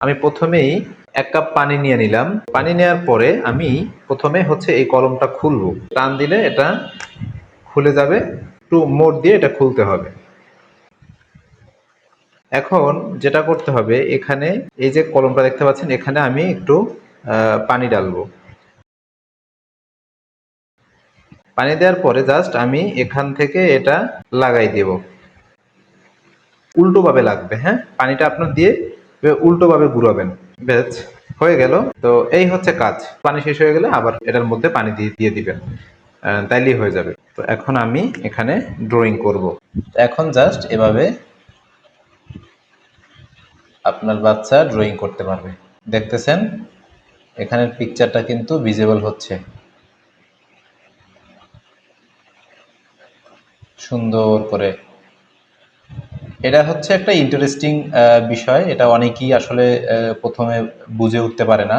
আমি প্রথমেই এক কাপ পানি নিয়ে নিলাম। পানি নেওয়ার পরে আমি প্রথমে হচ্ছে এই কলমটা খুলবো। টান দিলে এটা খুলে যাবে। একটু মোড় দিয়ে এটা খুলতে হবে। এখন যেটা করতে হবে, এখানে এই যে কলমটা দেখতে পাচ্ছেন, এখানে আমি একটু পানি ডালবো। পানি দেওয়ার পরে জাস্ট আমি এখান থেকে এটা লাগাই দেব। উল্টোভাবে লাগবে হ্যাঁ? পানিটা আপনার দিয়ে উল্টো ভাবে ঘুরাবেন। বেশ হয়ে গেল। তো এই হচ্ছে কাজ। পানি শেষ হয়ে গেলে আবার এটার মধ্যে পানি দিয়ে দিয়ে দিবেন। তাইলেই হয়ে যাবে। তো এখন আমি এখানে ড্রয়িং করব। এখন জাস্ট এভাবে আপনার বাচ্চা ড্রয়িং করতে পারবে। দেখতেছেন? এখানের পিকচারটা কিন্তু ভিজিবল হচ্ছে। সুন্দর করে। এটা হচ্ছে একটা ইন্টারেস্টিং বিষয়। এটা অনেকেই আসলে প্রথমে বুঝে উঠতে পারে না।